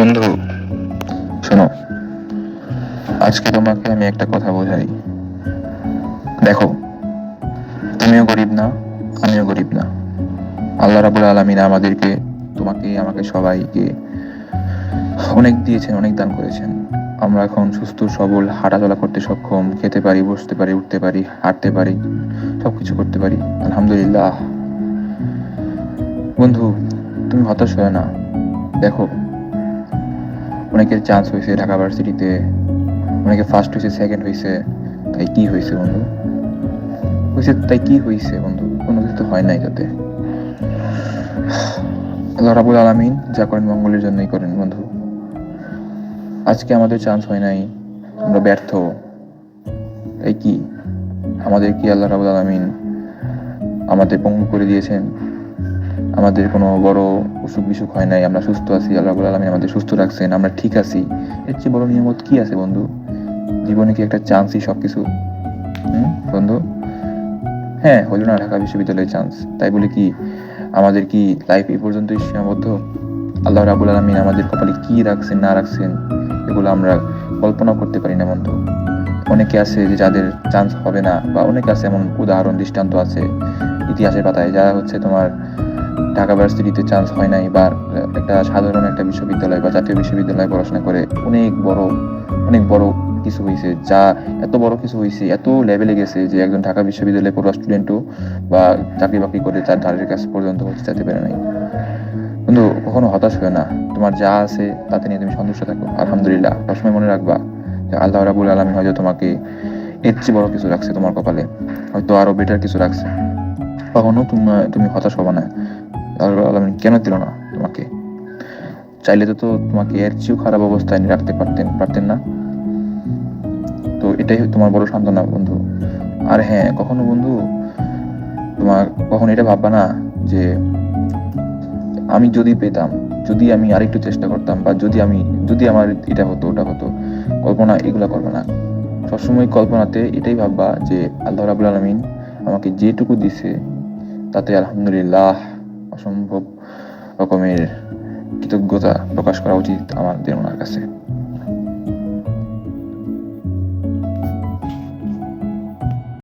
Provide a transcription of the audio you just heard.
বন্ধু, শোনো, আজকে তোমাকে আমি একটা কথা বোঝাই। দেখো, তুমিও গরিব না, আমিও গরিব না। আল্লাহ রাবুল আলমিন আমাদেরকে, তোমাকে, আমাকে সবাইকে অনেক দিয়েছেন, অনেক দান করেছেন। আমরা এখন সুস্থ, সবল, হাঁটাচলা করতে সক্ষম, খেতে পারি, বসতে পারি, উঠতে পারি, হাঁটতে পারি সব কিছু করতে পারি। আলহামদুলিল্লাহ। বন্ধু, তুমি হতাশ হয় না। দেখো অনেকের চান্স হয়েছে ঢাকা ভার্সিটিতে, অনেকে ফার্স্ট হয়েছে সেকেন্ড হয়েছে তাই কি হয়েছে বন্ধু? হয়েছে তাই কি হয়েছে বন্ধু? কোনো কিছু তো হয় নাই তাতে। আল্লাহ রাবুল আলমিন যা করেন মঙ্গলের জন্যই করেন বন্ধু। আজকে আমাদের চান্স হয় নাই, আমরা ব্যর্থ। তাই কি? আমাদের কি আল্লাহ রাবুল আলমিন আমাদের পঙ্গু করে দিয়েছেন? আমাদের কোনো বড় অসুখ বিসুখ হয় নাই, আমরা সুস্থ আছি, আল্লাহ আলমিন আমাদের সুস্থ রাখছেন, আমরা ঠিক আছি। এর চেয়ে বড় নিয়ামত কি আছে বন্ধু? জীবনে কি একটা চান্সই সব কিছু বন্ধু? হ্যাঁ হলো না ঢাকা বিশ্ববিদ্যালয়ের চান্স তাই বলে কি, আমাদের কি লাইফ এই পর্যন্তই সীমাবদ্ধ? আল্লাহ রাবুল আলমিন আমাদের কপালে কি রাখছেন, না রাখছেন, এগুলো আমরা কল্পনা করতে পারি না বন্ধু। অনেকে আছে যে যাদের চান্স হবে না, বা অনেকে আছে এমন উদাহরণ, দৃষ্টান্ত আছে, ইতিহাসের পাতায়, যারা হচ্ছে তোমার ঢাকা ভার্সিটিতে চান্স হয় নাই বা একটা সাধারণ একটা বিশ্ববিদ্যালয় বা জাতীয় বিশ্ববিদ্যালয়ে পড়াশোনা করে অনেক বড় অনেক বড় কিছু হয়েছে যা এত বড় কিছু হয়েছে এত লেভেলে গেছে যে একজন ঢাকা বিশ্ববিদ্যালয়ে পড়ুয়া স্টুডেন্টও বা চাকরি বাকরি করে তার ধারের কাছে পর্যন্ত হচ্ছে যেতে পারে নাই। কিন্তু কখনো হতাশ হয় না। তোমার যা আছে তাতে নিয়ে তুমি সন্তুষ্ট থাকো। আলহামদুলিল্লাহ, সবসময় মনে রাখবা যে আল্লাহ রাবুল আলমী হয়তো তোমাকে এর চেয়ে বড় কিছু রাখছে তোমার কপালে। হয়তো আরও বেটার কিছু রাখছে। কখনো তুমি তুমি হতাশ হবা না। আলমিন কেন দিল না তোমাকে? চাইলে তো তো তোমাকে এর চেয়েও খারাপ অবস্থায় রাখতে পারতেন পারতেন না। তো এটাই তোমার বড় সান্ত্বনা বন্ধু। আর হ্যাঁ কখনো বন্ধু, তোমার কখনো এটা ভাববা না যে আমি যদি পেতাম, যদি আমি আরেকটু চেষ্টা করতাম বা যদি আমি, যদি আমার এটা হতো, ওটা হতো, কল্পনা এগুলো করবে না। সবসময় কল্পনাতে এটাই ভাববা যে আল্লাহ রাবুল আলমিন আমাকে যেটুকু দিছে, তাতে আলহামদুলিল্লাহ অসম্ভব রকমের কৃতজ্ঞতা প্রকাশ করা উচিত আমাদের ওনার কাছে।